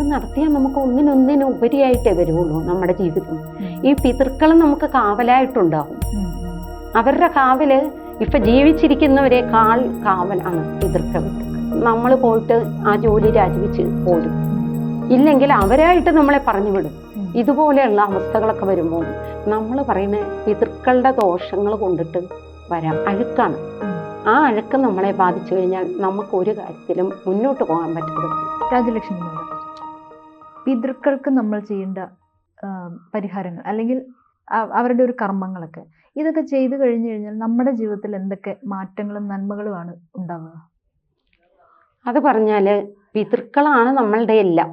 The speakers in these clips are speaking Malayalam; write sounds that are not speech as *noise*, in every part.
അത് നടത്തിയാൽ നമുക്ക് ഒന്നിനൊന്നിനും ഉപരിയായിട്ടേ വരുള്ളൂ നമ്മുടെ ജീവിതം. ഈ പിതൃക്കൾ നമുക്ക് കാവലായിട്ടുണ്ടാവും. ഉം. അവരുടെ കാവൽ ഇപ്പൊ ജീവിച്ചിരിക്കുന്നവരെക്കാൾ കാവലാണ് പിതൃക്കൾ നമ്മൾ പോയിട്ട് ആ ജോലി രാജിവെച്ച് പോരും. ഇല്ലെങ്കിൽ അവരായിട്ട് നമ്മളെ പറഞ്ഞു വിടും. ഇതുപോലെയുള്ള അവസ്ഥകളൊക്കെ വരുമ്പോൾ നമ്മൾ പറയുന്ന പിതൃക്കളുടെ ദോഷങ്ങൾ കൊണ്ടിട്ട് വരാം. അഴുക്കാണ്. ആ അഴുക്ക് നമ്മളെ ബാധിച്ചു കഴിഞ്ഞാൽ നമുക്ക് ഒരു കാര്യത്തിലും മുന്നോട്ട് പോകാൻ പറ്റില്ല. രാജലക്ഷ്മി പിതൃക്കൾക്ക് നമ്മൾ ചെയ്യേണ്ട പരിഹാരങ്ങൾ അല്ലെങ്കിൽ അവരുടെ ഒരു കർമ്മങ്ങളൊക്കെ. ഇതൊക്കെ ചെയ്തു കഴിഞ്ഞു കഴിഞ്ഞാൽ നമ്മുടെ ജീവിതത്തിൽ എന്തൊക്കെ മാറ്റങ്ങളും നന്മകളുമാണ് ഉണ്ടാവുക? അത് പറഞ്ഞാൽ പിതൃക്കളാണ് നമ്മളുടെ എല്ലാം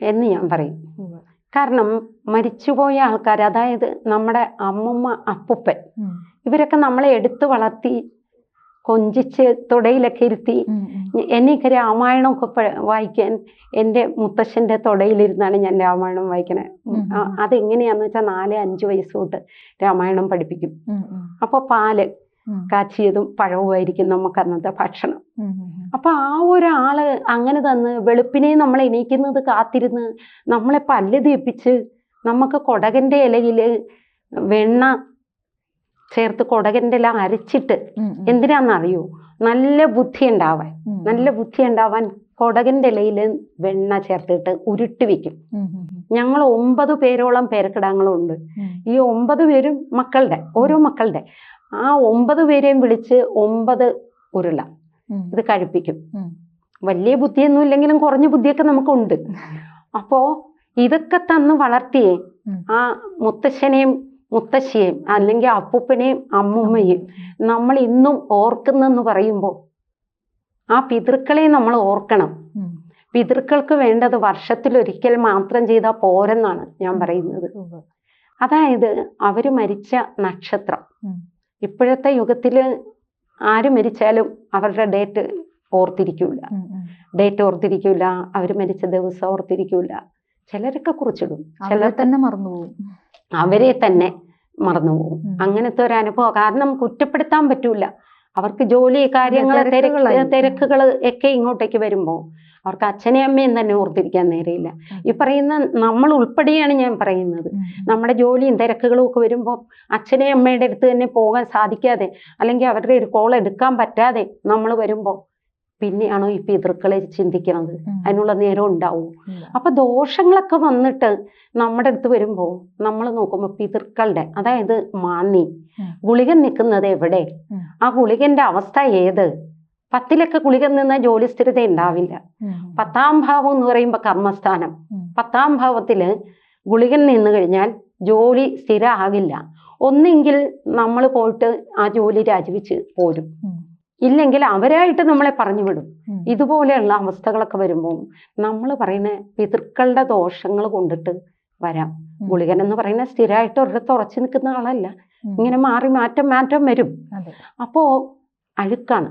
എന്ന് ഞാൻ പറയും. കാരണം മരിച്ചുപോയ ആൾക്കാർ അതായത് നമ്മുടെ അമ്മുമ്മ അപ്പുപ്പൻ. ഇവരൊക്കെ നമ്മളെ എടുത്തു വളർത്തി കൊഞ്ചിച്ച് തുടയിലൊക്കെ ഇരുത്തി. എനിക്ക് രാമായണമൊക്കെ വായിക്കാൻ എന്റെ മുത്തശ്ശന്റെ തുടയിലിരുന്നാണ് ഞാൻ രാമായണം വായിക്കണത് അതെങ്ങനെയാന്ന് വെച്ചാൽ നാല് അഞ്ച് വയസ്സ് തൊട്ട് രാമായണം പഠിപ്പിക്കും. അപ്പോൾ പാൽ കാച്ചിയതും പഴവുമായിരിക്കും നമുക്ക് അന്നത്തെ ഭക്ഷണം. അപ്പൊ ആ ഒരാൾ അങ്ങനെ തന്ന് വെളുപ്പിനെ നമ്മൾ എണീക്കുന്നത് കാത്തിരുന്ന് നമ്മളെ പല്ല് തീപ്പിച്ച് നമുക്ക് കൊടകന്റെ ഇലയിൽ വെണ്ണ ചേർത്ത് കൊടകന്റെ ഇല അരച്ചിട്ട്. എന്തിനാണെന്നറിയോ നല്ല ബുദ്ധി ഉണ്ടാവാൻ നല്ല ബുദ്ധി ഉണ്ടാവാൻ കൊടകന്റെ ഇലയിൽ വെണ്ണ ചേർത്തിട്ട് ഉരുട്ടി വെക്കും. ഞങ്ങൾ ഒമ്പത് പേരോളം പേരക്കിടാങ്ങളുണ്ട്. ഉണ്ട് ഈ ഒമ്പത് പേരും മക്കളുടെ ഓരോ മക്കളുടെ. ആ ഒമ്പത് പേരെയും വിളിച്ച് ഒമ്പത് ഉരുള. ഇത് കഴിപ്പിക്കും. വലിയ ബുദ്ധിയൊന്നും ഇല്ലെങ്കിലും കുറഞ്ഞ ബുദ്ധിയൊക്കെ നമുക്കുണ്ട്. *laughs* അപ്പോ ഇതൊക്കെ തന്ന് വളർത്തിയേ ആ മുത്തശ്ശനെയും മുത്തശ്ശിയെയും അല്ലെങ്കിൽ അപ്പൂപ്പനെയും അമ്മൂമ്മയും നമ്മൾ ഇന്നും ഓർക്കുന്നെന്ന് പറയുമ്പോൾ ആ പിതൃക്കളെ നമ്മൾ ഓർക്കണം. പിതൃക്കൾക്ക് വേണ്ടത് വർഷത്തിൽ ഒരിക്കൽ മാത്രം ചെയ്താൽ പോരെന്നാണ് ഞാൻ പറയുന്നത്. അതായത് അവർ മരിച്ച നക്ഷത്രം. ഇപ്പോഴത്തെ യുഗത്തിൽ ആര് മരിച്ചാലും അവരുടെ ഡേറ്റ് ഓർത്തിരിക്കൂല. ഉം, ഉം. ഡേറ്റ് ഓർത്തിരിക്കൂല അവർ മരിച്ച ദിവസം ഓർത്തിരിക്കൂല. ചിലരൊക്കെ കുറിച്ചിടും. ചിലർ തന്നെ മറന്നുപോകും. അവരെ തന്നെ. മറന്നുപോകും. പോകും അങ്ങനത്തെ ഒരു അനുഭവം. കാരണം കുറ്റപ്പെടുത്താൻ പറ്റൂല. അവർക്ക് ജോലി കാര്യങ്ങൾ തിരക്കുകളായി. തിരക്കുകൾ ഒക്കെ ഇങ്ങോട്ടേക്ക് വരുമ്പോൾ അവർക്ക് അച്ഛനെയും അമ്മയും തന്നെ ഓർത്തിരിക്കാൻ നേരെയില്ല. ഈ പറയുന്ന നമ്മൾ ഉൾപ്പെടെയാണ് ഞാൻ പറയുന്നത്. നമ്മുടെ ജോലിയും തിരക്കുകളും ഒക്കെ വരുമ്പോൾ അച്ഛനെയും അമ്മയുടെ അടുത്ത് തന്നെ പോകാൻ സാധിക്കാതെ അല്ലെങ്കിൽ അവരുടെ ഒരു കോൾ എടുക്കാൻ പറ്റാതെ നമ്മൾ വരുമ്പോൾ പിന്നെയാണോ ഈ പിതൃക്കളെ ചിന്തിക്കുന്നത്. അതിനുള്ള നേരം ഉണ്ടാവും. അപ്പൊ ദോഷങ്ങളൊക്കെ വന്നിട്ട് നമ്മുടെ അടുത്ത് വരുമ്പോൾ നമ്മൾ നോക്കുമ്പോൾ പിതൃക്കളുടെ അതായത് മാന്നി. ഗുളികൻ നിൽക്കുന്നത് എവിടെ ആ ഗുളികന്റെ അവസ്ഥ ഏത് പത്തിലൊക്കെ ഗുളികൻ നിന്ന ജോലി സ്ഥിരത ഉണ്ടാവില്ല. പത്താം ഭാവം എന്ന് പറയുമ്പോൾ കർമ്മസ്ഥാനം. പത്താം ഭാവത്തിൽ ഗുളികൻ നിന്ന് കഴിഞ്ഞാൽ ജോലി സ്ഥിരമാകില്ല ഒന്നെങ്കിൽ നമ്മൾ പോയിട്ട് ആ ജോലി രാജിവെച്ച് പോരും. ഇല്ലെങ്കിൽ അവരായിട്ട് നമ്മളെ പറഞ്ഞു വിടും ഇതുപോലെയുള്ള അവസ്ഥകളൊക്കെ വരുമ്പോൾ നമ്മൾ പറയുന്ന പിതൃക്കളുടെ ദോഷങ്ങൾ കൊണ്ടിട്ട് വരാം. ഗുളികൻ എന്ന് പറയുന്ന സ്ഥിരമായിട്ട് ഒരിടത്ത് ഉറച്ചു നിൽക്കുന്ന ആളല്ല. ഇങ്ങനെ മാറി മാറ്റം മാറ്റം വരും. അപ്പോ അഴുക്കാണ്.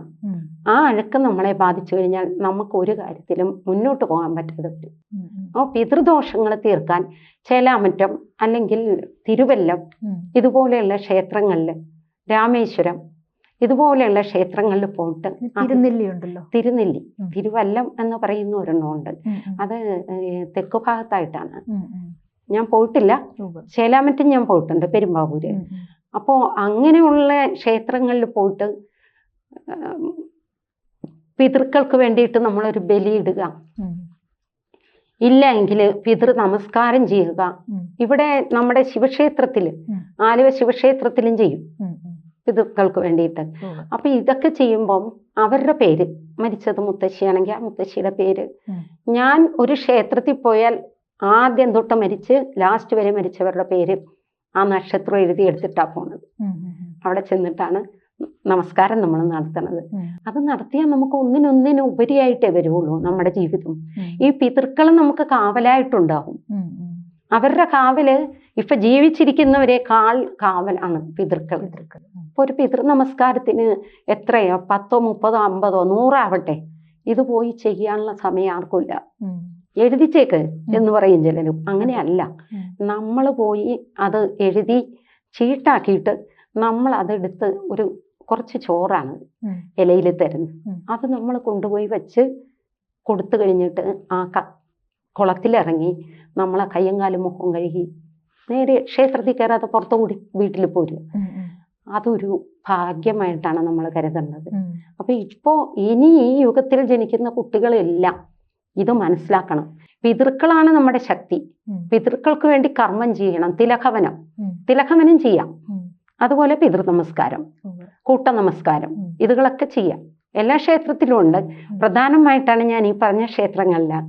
ആ അഴുക്ക് നമ്മളെ ബാധിച്ചു കഴിഞ്ഞാൽ നമുക്ക് ഒരു കാര്യത്തിലും മുന്നോട്ട് പോകാൻ പറ്റാതെ വരും. ഉം. പിതൃദോഷങ്ങൾ തീർക്കാൻ ചേലാമറ്റം അല്ലെങ്കിൽ തിരുവല്ലം ഇതുപോലെയുള്ള ക്ഷേത്രങ്ങളിൽ രാമേശ്വരം ഇതുപോലെയുള്ള ക്ഷേത്രങ്ങളിൽ പോയിട്ട് തിരുനെല്ലി ഉണ്ടല്ലോ തിരുനെല്ലി തിരുവല്ലം എന്ന് പറയുന്ന ഒരെണ്ണമുണ്ട്. അത് തെക്ക് ഭാഗത്തായിട്ടാണ്. ഞാൻ പോയിട്ടില്ല ശേലാമറ്റും ഞാൻ പോയിട്ടുണ്ട് പെരുമ്പാവൂര് അപ്പോ. അപ്പോൾ അങ്ങനെയുള്ള ക്ഷേത്രങ്ങളിൽ പോയിട്ട് പിതൃക്കൾക്ക് വേണ്ടിയിട്ട് നമ്മളൊരു ബലിയിടുക. ഇല്ല എങ്കിൽ പിതൃ നമസ്കാരം ചെയ്യുക ഇവിടെ നമ്മുടെ ശിവക്ഷേത്രത്തിൽ. ആലുവ ശിവക്ഷേത്രത്തിലും ചെയ്യും. പിതൃക്കൾക്ക് വേണ്ടിയിട്ട്. അപ്പൊ ഇതൊക്കെ ചെയ്യുമ്പം അവരുടെ പേര് മരിച്ചത് മുത്തശ്ശിയാണെങ്കിൽ ആ മുത്തശ്ശിയുടെ പേര് ഞാൻ ഒരു ക്ഷേത്രത്തിൽ പോയാൽ ആദ്യം തൊട്ട് മരിച്ച് ലാസ്റ്റ് വരെ മരിച്ചവരുടെ പേര് ആ നക്ഷത്രം എഴുതി എടുത്തിട്ടാണ് പോണത്. അവിടെ ചെന്നിട്ടാണ് നമസ്കാരം നമ്മൾ നടത്തണത് അത് നടത്തിയാൽ നമുക്ക് ഒന്നിനൊന്നിനും ഉപരിയായിട്ടേ വരുള്ളൂ നമ്മുടെ ജീവിതം ഈ പിതൃക്കൾ നമുക്ക് കാവലായിട്ടുണ്ടാവും. ഉം. അവരുടെ കാവൽ ഇപ്പൊ ജീവിച്ചിരിക്കുന്നവരെക്കാൾ കാവലാണ് പിതൃക്കൾ. പിതൃക്കൾ. ഇപ്പൊ ഒരു പിതൃ നമസ്കാരത്തിന് എത്രയോ പത്തോ മുപ്പതോ അമ്പതോ നൂറാവട്ടെ ഇത് പോയി ചെയ്യാനുള്ള സമയം ആർക്കുമില്ല. എഴുതിച്ചേക്ക് എന്ന് പറയും ചിലരും. അങ്ങനെയല്ല. നമ്മൾ പോയി അത് എഴുതി ചീട്ടാക്കിയിട്ട് നമ്മൾ അതെടുത്ത് ഒരു കുറച്ച് ചോറാണ് ഇലയിൽ തരുന്നത്. അത് നമ്മൾ കൊണ്ടുപോയി വെച്ച് കൊടുത്തു കഴിഞ്ഞിട്ട് ആ ക കുളത്തിലിറങ്ങി നമ്മളെ കയ്യും കാലും മുഖം കഴുകി നേരെ ക്ഷേത്രത്തിൽ കയറാതെ പുറത്തു കൂടി വീട്ടിൽ പോരുക. അതൊരു ഭാഗ്യമായിട്ടാണ് നമ്മൾ കരുതേണ്ടത്. അപ്പൊ ഇപ്പോ ഇനി ഈ യുഗത്തിൽ ജനിക്കുന്ന കുട്ടികളെല്ലാം ഇത് മനസ്സിലാക്കണം. പിതൃക്കളാണ് നമ്മുടെ ശക്തി. പിതൃക്കൾക്ക് വേണ്ടി കർമ്മം ചെയ്യണം തിലഹവനം. തിലഹവനം ചെയ്യാം. അതുപോലെ പിതൃ നമസ്കാരം. കൂട്ട നമസ്കാരം ഇതുകളൊക്കെ ചെയ്യാം. എല്ലാ ക്ഷേത്രത്തിലും ഉണ്ട് പ്രധാനമായിട്ടാണ് ഞാൻ ഈ പറഞ്ഞ ക്ഷേത്രങ്ങളിലാണ്.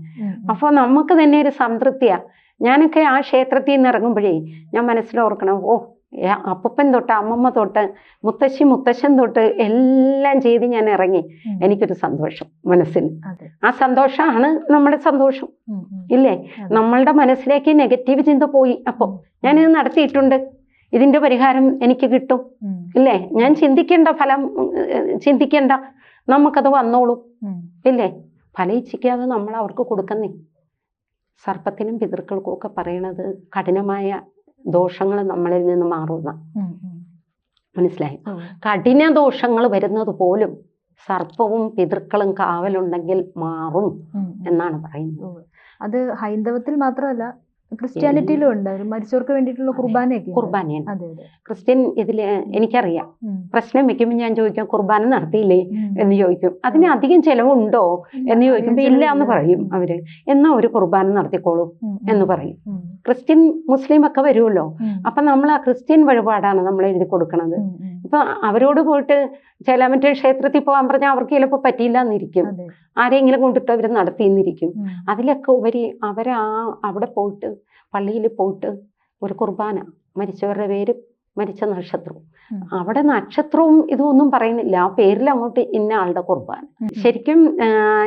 അപ്പോൾ നമുക്ക് തന്നെ ഒരു സംതൃപ്തിയാ. ഞാനൊക്കെ ആ ക്ഷേത്രത്തിൽ നിന്ന് ഇറങ്ങുമ്പോഴേ ഞാൻ മനസ്സിലോർക്കണം ഓ അപ്പൻ അപ്പൂപ്പൻ തൊട്ട് അമ്മമ്മ തൊട്ട് മുത്തശ്ശി മുത്തശ്ശൻ തൊട്ട് എല്ലാം ചെയ്ത് ഞാൻ ഇറങ്ങി. എനിക്കൊരു സന്തോഷം മനസ്സിന് ആ സന്തോഷമാണ് നമ്മുടെ സന്തോഷം. ഇല്ലേ? നമ്മളുടെ മനസ്സിലേക്ക് നെഗറ്റീവ് ചിന്ത പോയി. അപ്പോൾ. ഞാനിത് നടത്തിയിട്ടുണ്ട്. ഇതിന്റെ പരിഹാരം എനിക്ക് കിട്ടും. ഇല്ലേ? ഞാൻ ചിന്തിക്കേണ്ട ഫലം ചിന്തിക്കേണ്ട നമുക്കത് വന്നോളൂ. ഇല്ലേ ഇല്ലേ? ഫലയിച്ചിക്കാതെ നമ്മൾ അവർക്ക് കൊടുക്കുന്നേ. സർപ്പത്തിനും പിതൃക്കൾക്കും ഒക്കെ പറയണത് കഠിനമായ ദോഷങ്ങൾ നമ്മളിൽ നിന്ന് മാറുന്ന. മനസ്സിലായി കഠിന ദോഷങ്ങൾ വരുന്നത് പോലും സർപ്പവും പിതൃക്കളും കാവലുണ്ടെങ്കിൽ മാറും. എന്നാണ് പറയുന്നത് അത് ഹൈന്ദവത്തിൽ മാത്രമല്ല ക്രിസ്ത്യാനിറ്റിയിലും ഉണ്ട്. മരിച്ചവർക്ക് വേണ്ടിയിട്ടുള്ള കുർബാനയൊക്കെ. കുർബാനയാണ്. ക്രിസ്ത്യൻ ഇതിൽ എനിക്കറിയാം. പ്രശ്നം വെക്കുമ്പോൾ ഞാൻ ചോദിക്കാം കുർബാന നടത്തിയില്ലേ? എന്ന് ചോദിക്കും. അതിന് അധികം ചെലവുണ്ടോ? എന്ന് ചോദിക്കുമ്പോൾ ഇല്ല എന്ന് പറയും. അവർ. എന്നാ ഒരു കുർബാന നടത്തിക്കോളൂ. എന്ന് പറയും. ക്രിസ്ത്യൻ മുസ്ലിം ഒക്കെ വരുമല്ലോ. അപ്പൊ നമ്മൾ ആ ക്രിസ്ത്യൻ വഴിപാടാണ് നമ്മൾ എഴുതി ഉം. ഇപ്പൊ അവരോട് പോയിട്ട് ചില മറ്റേ ക്ഷേത്രത്തിൽ പോകാൻ പറഞ്ഞാൽ അവർക്ക് ചിലപ്പോൾ പറ്റിയില്ല എന്നിരിക്കും ആരെങ്കിലും കൊണ്ടിട്ട് അവർ നടത്തിയെന്നിരിക്കും എന്നിരിക്കും അതിലൊക്കെ ഉപരി അവരാ അവിടെ പോയിട്ട് പള്ളിയിൽ പോയിട്ട് ഒരു കുർബാന മരിച്ചവരുടെ പേര് മരിച്ച നക്ഷത്രവും ഉം. അവിടെ നക്ഷത്രവും ഇതൊന്നും പറയുന്നില്ല ആ പേരിൽ അങ്ങോട്ട് ഇന്ന ആളുടെ കുർബാന. ശരിക്കും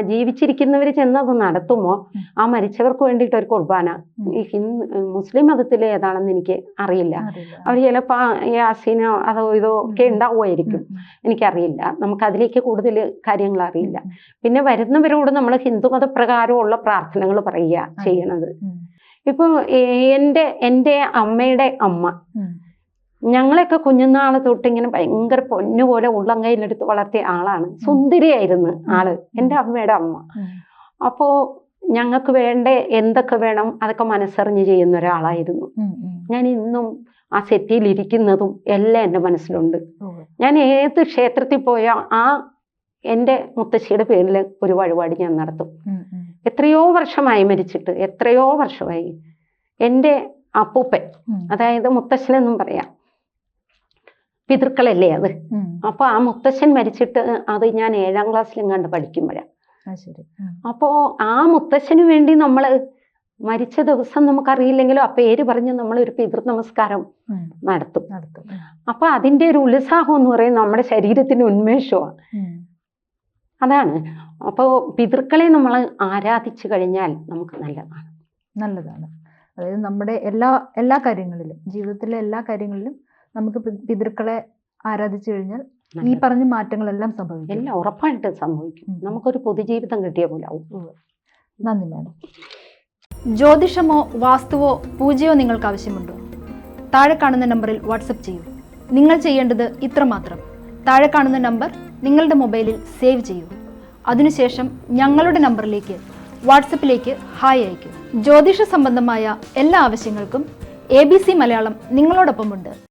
ജീവിച്ചിരിക്കുന്നവർ ചെന്നത് നടത്തുമോ ഉം. ആ മരിച്ചവർക്ക് വേണ്ടിയിട്ട് ഒരു കുർബാന ഈ ഹിന്ദു മുസ്ലിം മതത്തിൽ ഏതാണെന്ന് എനിക്ക് അറിയില്ല. അവർ ചിലപ്പോ യാസീനോ അതോ ഇതോ ഒക്കെ. ഉണ്ടാവുമായിരിക്കും. എനിക്കറിയില്ല നമുക്ക് അതിലേക്ക് കൂടുതൽ കാര്യങ്ങൾ അറിയില്ല പിന്നെ വരുന്നവരോട് നമ്മൾ ഹിന്ദു മതപ്രകാരമുള്ള പ്രാർത്ഥനകൾ പറയുക ചെയ്യണത്. ഇപ്പൊ എന്റെ എന്റെ അമ്മയുടെ അമ്മ. ഞങ്ങളെയൊക്കെ കുഞ്ഞുനാൾ തൊട്ട് ഇങ്ങനെ ഭയങ്കര പൊന്നുപോലെ ഉള്ളം കയ്യിലെടുത്ത് വളർത്തിയ ആളാണ്. സുന്ദരിയായിരുന്നു ആൾ. എന്റെ അമ്മയുടെ അമ്മ. അപ്പോൾ അപ്പോ ഞങ്ങൾക്ക് വേണ്ട എന്തൊക്കെ വേണം അതൊക്കെ മനസ്സറിഞ്ഞ് ചെയ്യുന്ന ഒരാളായിരുന്നു. ഞാൻ ഇന്നും ആ സെറ്റിയിൽ ഇരിക്കുന്നതും എല്ലാം എന്റെ മനസ്സിലുണ്ട്. ഞാൻ ഏത് ക്ഷേത്രത്തിൽ പോയാൽ ആ എന്റെ മുത്തശ്ശിയുടെ പേരിൽ ഒരു വഴിപാട് ഞാൻ നടത്തും. എത്രയോ വർഷമായി മരിച്ചിട്ട് എത്രയോ വർഷമായി. എന്റെ അപ്പൂപ്പൻ അതായത് മുത്തശ്ശനെന്നും പറയാം. പിതൃക്കളല്ലേ അത്? അപ്പൊ ആ മുത്തശ്ശൻ മരിച്ചിട്ട് അത് ഞാൻ ഏഴാം ക്ലാസ്സിലും കണ്ട് പഠിക്കുമ്പോഴാണ് അപ്പോ ആ മുത്തശ്ശന് വേണ്ടി നമ്മൾ മരിച്ച ദിവസം നമുക്കറിയില്ലെങ്കിലും ആ പേര് പറഞ്ഞ് നമ്മൾ ഒരു പിതൃ നമസ്കാരം. നടത്തും. അപ്പൊ അതിന്റെ ഒരു ഉത്സാഹം എന്ന് പറയുന്നത് നമ്മുടെ ശരീരത്തിന് ഉന്മേഷമാണ്. അതാണ്. അപ്പോൾ പിതൃക്കളെ നമ്മൾ ആരാധിച്ചു കഴിഞ്ഞാൽ നമുക്ക് നല്ലതാണ്. നല്ലതാണ്. അതായത് നമ്മുടെ എല്ലാ എല്ലാ കാര്യങ്ങളിലും ജീവിതത്തിലെ എല്ലാ കാര്യങ്ങളിലും നമുക്ക് പിതൃക്കളെ ആരാധിച്ചു കഴിഞ്ഞാൽ ഈ. പറഞ്ഞ മാറ്റങ്ങളെല്ലാം സംഭവിക്കും. എല്ലാം ഉറപ്പായിട്ട് സംഭവിക്കും. നമുക്കൊരു പൊതുജീവിതം കിട്ടിയ പോലെ ആവും. നന്ദി മാഡം. ജ്യോതിഷമോ വാസ്തുവോ പൂജയോ നിങ്ങൾക്ക് ആവശ്യമുണ്ടോ? താഴെ കാണുന്ന നമ്പറിൽ വാട്സപ്പ് ചെയ്യൂ. നിങ്ങൾ ചെയ്യേണ്ടത് ഇത്രമാത്രം താഴെ കാണുന്ന നമ്പർ നിങ്ങളുടെ മൊബൈലിൽ സേവ് ചെയ്യൂ. അതിനുശേഷം ഞങ്ങളുടെ നമ്പറിലേക്ക് വാട്സപ്പിലേക്ക് ഹായ് അയയ്ക്കൂ. ജ്യോതിഷ സംബന്ധമായ എല്ലാ ആവശ്യങ്ങൾക്കും എ ബി സി മലയാളം നിങ്ങളോടൊപ്പമുണ്ട്.